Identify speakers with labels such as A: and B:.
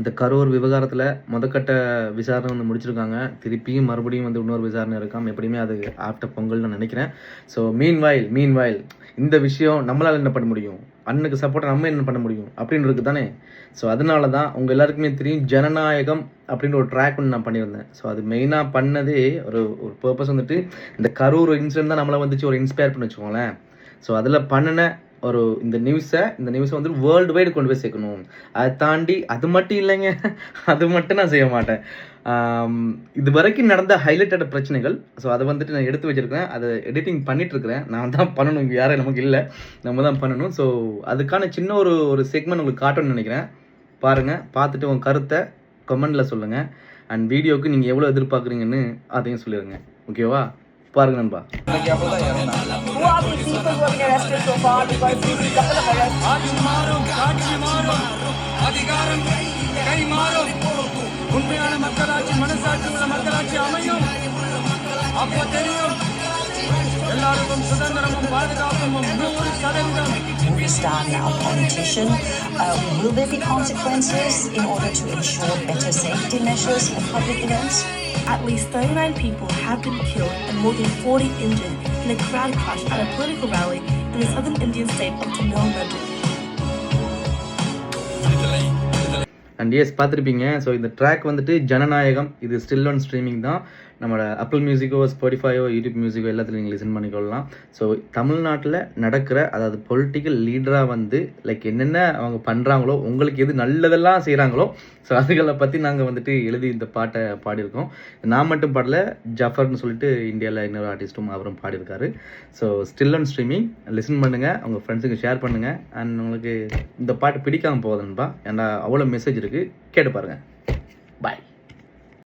A: இந்த கரூர் விவகாரத்தில் முதற்கட்ட விசாரணை வந்து முடிச்சிருக்காங்க. திருப்பியும் மறுபடியும் வந்து இன்னொரு விசாரணை இருக்காம. எப்படியுமே அது ஆஃப்டர் பொங்கல்னு நினைக்கிறேன். ஸோ மீன் வாயில் மீன் வாயில் இந்த விஷயம் நம்மளால் என்ன பண்ண முடியும்? அண்ணனுக்கு சப்போர்ட் நம்ம என்ன பண்ண முடியும்? அப்படின்னு இருக்கு தானே? ஸோ அதனால தான் உங்கள் எல்லாருக்குமே தெரியும் ஜனநாயகம் அப்படின்ற ஒரு ட்ராக் ஒன்று நான் பண்ணியிருந்தேன். ஸோ அது மெயினாக பண்ணதே ஒரு ஒரு பர்பஸ் வந்துட்டு இந்த கரூர் இன்சிடென்ட் தான் நம்மளை வந்துச்சு ஒரு இன்ஸ்பயர் பண்ணி வச்சுக்கோங்களேன். ஸோ அதில் பண்ணின ஒரு இந்த நியூஸை இந்த நியூஸை வந்து வேர்ல்டு வைடு கொண்டு போய் சேர்க்கணும். அதை தாண்டி அது மட்டும் இல்லைங்க அது மட்டும் நான் செய்ய மாட்டேன். இது வரைக்கும் நடந்த ஹைலைட்டட் பிரச்சனைகள் ஸோ அதை வந்துட்டு நான் எடுத்து வச்சிருக்கேன் அதை எடிட்டிங் பண்ணிட்டு இருக்கிறேன் நான் தான் பண்ணணும் இங்கே யாரும் நமக்கு இல்லை. நம்ம தான் பண்ணணும். ஸோ அதுக்கான சின்ன ஒரு ஒரு செக்மெண்ட் உங்களுக்கு காட்டணும்னு நினைக்கிறேன். பாருங்கள் பார்த்துட்டு உங்கள் கருத்தை கமெண்டில் சொல்லுங்கள் அண்ட் வீடியோவுக்கு நீங்கள் எவ்வளோ எதிர்பார்க்குறீங்கன்னு அதையும் சொல்லிடுங்க ஓகேவா பாருங்க நண்பா
B: அதிகாரம் கை மாறும் உண்மையான மக்களாட்சி மனசாட்சி உள்ள மக்களாட்சி அமையும் அப்போ தெரியும் எல்லாருக்கும் சுதந்திரமும் பாதுகாப்பும் நூறு சதவீதம்
C: now politician. Uh, will there be consequences in order to ensure better safety measures at public events?
D: At least 39 people have been killed and more than 40 injured in a crowd crash at a political rally in the southern Indian state of Tamil Nadu.
A: And as பார்த்துருப்பீங்க. So இந்த track வந்துட்டு ஜனநாயகம். இது still on streaming தான். நம்மளோட Apple மியூசிக்கோ ஸ்பாடிஃபையோ YouTube மியூசிக்கோ எல்லாத்துலையும் நீங்கள் listen பண்ணிக்கொள்ளலாம். So தமிழ்நாட்டில் நடக்கிற அதாவது பொலிட்டிக்கல் லீடராக வந்து லைக் என்னென்ன அவங்க பண்ணுறாங்களோ உங்களுக்கு எது நல்லதெல்லாம் செய்கிறாங்களோ ஸோ அதுகளை பற்றி நாங்கள் வந்துட்டு எழுதி இந்த பாட்டை பாடியிருக்கோம். நான் மட்டும் பாடல ஜஃபர்னு சொல்லிட்டு இந்தியாவில் இன்னொரு ஆர்டிஸ்ட்டும் அவரும் பாடியிருக்காரு. So still on streaming listen பண்ணுங்கள் உங்கள் ஃப்ரெண்ட்ஸுக்கு ஷேர் பண்ணுங்கள் அண்ட் உங்களுக்கு இந்த பாட்டு பிடிக்காமல் போகுதுன்பா ஏன்னா அவ்வளோ மெசேஜ் இருக்குது கேட்டு பாருங்கள் பாய்